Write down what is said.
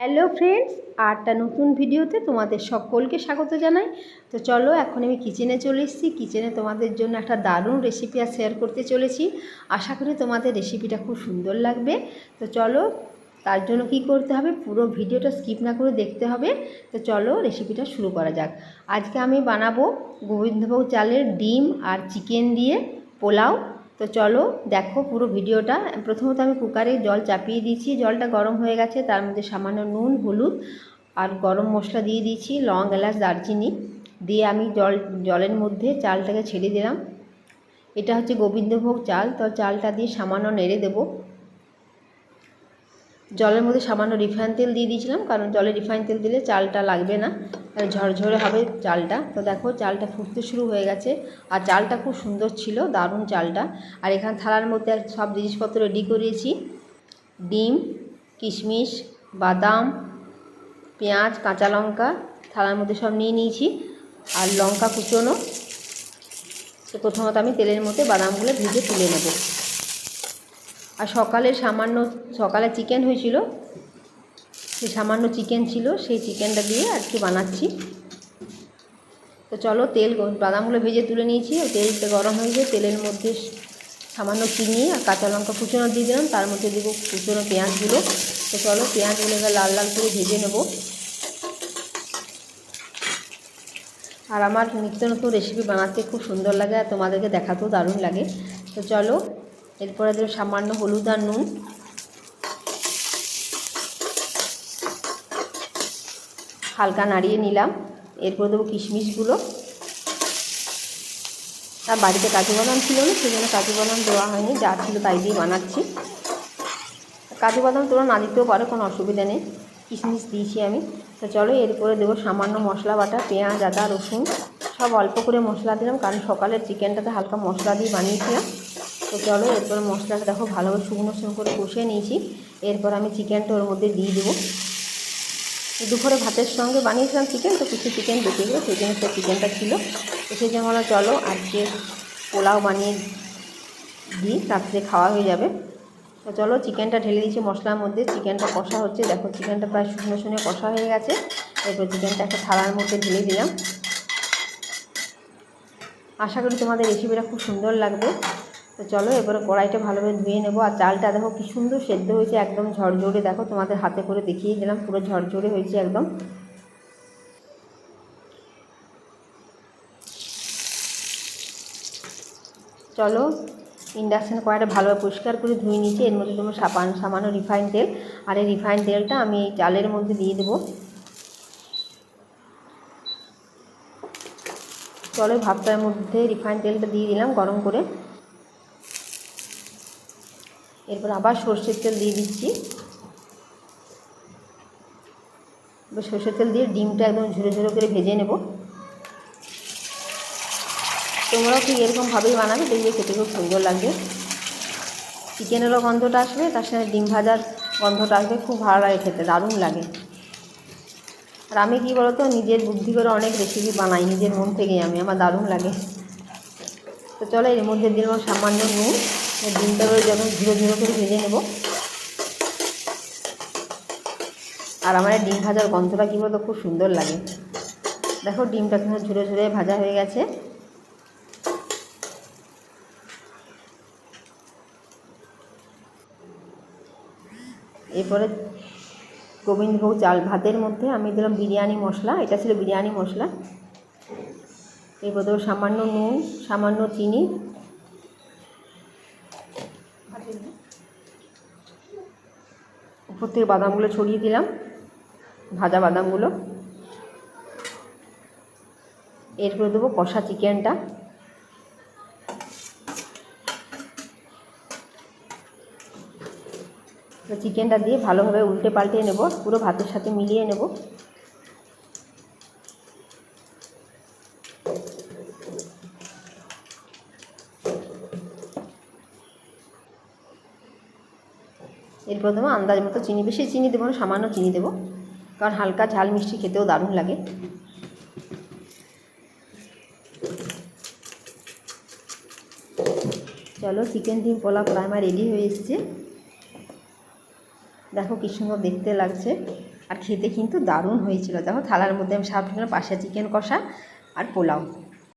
Hello friends আরটা নতুন ভিডিওতে তোমাদের সকলকে স্বাগত জানাই। তো চলো এখন আমি কিচেনে চলে এসেছি। কিচেনে তোমাদের জন্য একটা দারুণ রেসিপি আর শেয়ার করতে চলেছি। আশা করি তোমাদের রেসিপিটা খুব সুন্দর লাগবে। তো চলো, তার জন্য কি করতে হবে? পুরো ভিডিওটা স্কিপ না করে দেখতে হবে। তো চলো রেসিপিটা শুরু করা যাক। আজকে আমি বানাবো গোবিন্দভোগ চালের ডিম আর চিকেন দিয়ে পোলাও। তো চলো দেখো পুরো ভিডিওটা। প্রথমত আমি কুকারে জল চাপিয়ে দিয়েছি। জলটা গরম হয়ে গেছে, তার মধ্যে সামান্য নুন, হলুদ আর গরম মশলা দিয়ে দিয়েছি, লং, এলাচ, দারচিনি দিয়ে আমি জল, জলের মধ্যে চালটাকে ছেড়ে দিলাম। এটা হচ্ছে গোবিন্দভোগ চাল। তো চালটা দিয়ে সামান্য নেড়ে দেবো। জলের মধ্যে সামান্য রিফাইন তেল দিয়ে দিয়েছিলাম, কারণ জলে রিফাইন তেল দিলে চালটা লাগবে না, আর ঝরঝরে হবে চালটা। তো দেখো, চালটা ফুটতে শুরু হয়ে গেছে, আর চালটা খুব সুন্দর ছিল, দারুণ চালটা। আর এখানে থালার মধ্যে সব জিনিসপত্র রেডি করিয়েছি ডিম, কিশমিশ, বাদাম, পেঁয়াজ, কাঁচা লঙ্কা, থালার মধ্যে সব নিয়ে নিয়েছি। আর লঙ্কা কুচোনো, তো প্রথমত আমি তেলের মধ্যে বাদামগুলো ভেজে তুলে নেব। আর সকালে সামান্য, সকালে চিকেন হয়েছিল সেই সামান্য চিকেন ছিল, সেই চিকেনটা দিয়ে আর কি বানাচ্ছি। তো চলো তেল বাদামগুলো ভেজে তুলে নিয়েছি তেলটা গরম হয়ে গিয়ে তেলের মধ্যে সামান্য চিনি আর কাঁচা লঙ্কা কুচোনো দিয়ে দিলাম, তার মধ্যে দেবো কুচোনো পেঁয়াজগুলো। তো চলো পেঁয়াজগুলো এবার লাল লাল করে ভেজে নেব। আর আমার নিত্য নতুন রেসিপি বানাতে খুব সুন্দর লাগে আর তোমাদেরকে দেখাতেও দারুণ লাগে। তো চলো এরপরে দেবো সামান্য হলুদ আর নুন। হালকা নাড়িয়ে নিলাম। এরপরে দেবো কিশমিশগুলো। আর বাড়িতে কাজু বাদাম ছিল না সেই জন্য কাজু বাদাম দেওয়া হয়নি, যা ছিল তাই দিয়ে বানাচ্ছি। কাজু বাদাম তোরা না দিতেও পারো, কোনো অসুবিধা নেই। কিশমিশ দিয়েছি আমি। তো চলো এরপরে দেবো সামান্য মশলা বাটা, পেঁয়াজ, আদা, রসুন। সব অল্প করে মশলা দিলাম, কারণ সকালের চিকেনটাতে হালকা মশলা দিয়ে বানিয়েছিলাম। তো চলো, এরপর মশলাটা দেখো, ভালোভাবে শুকনো শুকনো করে কষিয়ে নিয়েছি। এরপর আমি চিকেনটা ওর মধ্যে দিয়ে দেবো। দুপুরে ভাতের সঙ্গে বানিয়েছিলাম চিকেন, তো কিছু চিকেন বেঁচে গেলো সেই জন্য চিকেনটা ছিল। তো সেই জন্য বলো, চলো, আজকে পোলাও বানিয়ে দিই, রাত্রে খাওয়া হয়ে যাবে। তো চলো, চিকেনটা ঢেলে দিয়েছি মশলার মধ্যে। চিকেনটা কষা হচ্ছে, দেখো, চিকেনটা প্রায় শুকনো শুনে কষা হয়ে গেছে। এরপর চিকেনটা একটা থালার মধ্যে ঢেলে দিলাম। আশা করি তোমাদের রেসিপিটা খুব সুন্দর লাগবে। তো চলো, এবারে কড়াইটা ভালোভাবে ধুয়ে নেব। আর চালটা দেখো কি সুন্দর সেদ্ধ হয়েছে, একদম ঝরঝরে। দেখো, তোমাদের হাতে করে দেখিয়ে দিলাম, পুরো ঝরঝরে হয়েছে একদম। চলো, ইন্ডাকশান কড়াইটা ভালোভাবে পরিষ্কার করে ধুয়ে নিয়েছি। এর মধ্যে তোমার সাবান, সামান্য রিফাইন তেল। আর এই রিফাইন তেলটা আমি এই চালের মধ্যে দিয়ে দেবো। চলো, ভাতটার মধ্যে রিফাইন তেলটা দিয়ে দিলাম গরম করে। এরপর আবার সর্ষের তেল দিয়ে দিচ্ছি। এবার সর্ষের তেল দিয়ে ডিমটা একদম ঝুড়ো ঝুড়ো করে ভেজে নেব। তোমরাও ঠিক এরকমভাবেই বানাবে, দেখবে খেতে খুব সুন্দর লাগবে। চিকেনেরও গন্ধটা আসবে, তার সাথে ডিম ভাজার গন্ধটা আসবে, খুব ভালো লাগে খেতে, দারুণ লাগে। আর আমি কী বলতো, নিজের বুদ্ধি করে অনেক রেসিপি বানাই, নিজের মন থেকেই আমি, আমার দারুণ লাগে। তো চলো এর মধ্যে দিয়ে সামান্য নুন। ডিমটাকে যখন ঝুড়ো ঝুড়ো করে ভেজে নেব। আর আমার ডিম ভাজার গন্ধটা কী বলতো, খুব সুন্দর লাগে। দেখো ডিমটা কিন্তু ঝুড়ো ঝুড়ে ভাজা হয়ে গেছে। এরপরে গোবিন্দভোগ চাল ভাতের মধ্যে আমি দিলাম বিরিয়ানি মশলা, এটা ছিল বিরিয়ানি মশলা। এরপর দেবো সামান্য নুন, সামান্য চিনি উপর থেকে বাদামগুলো ছড়িয়ে দিলাম, ভাজা বাদামগুলো। এরপরে দেবো কষা চিকেনটা। চিকেনটা দিয়ে ভালোভাবে উল্টে পাল্টে নেব, পুরো ভাতের সাথে মিলিয়ে নেব। এরপর দেবো আন্দাজ মতো চিনি। বেশি চিনি দেবো না, সামান্য চিনি দেবো। কারণ হালকা ঝাল মিষ্টি খেতেও দারুণ লাগে। চলো চিকেন ডিম পোলা প্রায় আমার রেডি হয়ে এসছে। দেখো কি সুন্দর দেখতে লাগছে। আর খেতে কিন্তু দারুণ হয়েছিল। দেখো থালার মধ্যে আমি সার্ভ করলাম পাশে চিকেন কষা আর পোলাও।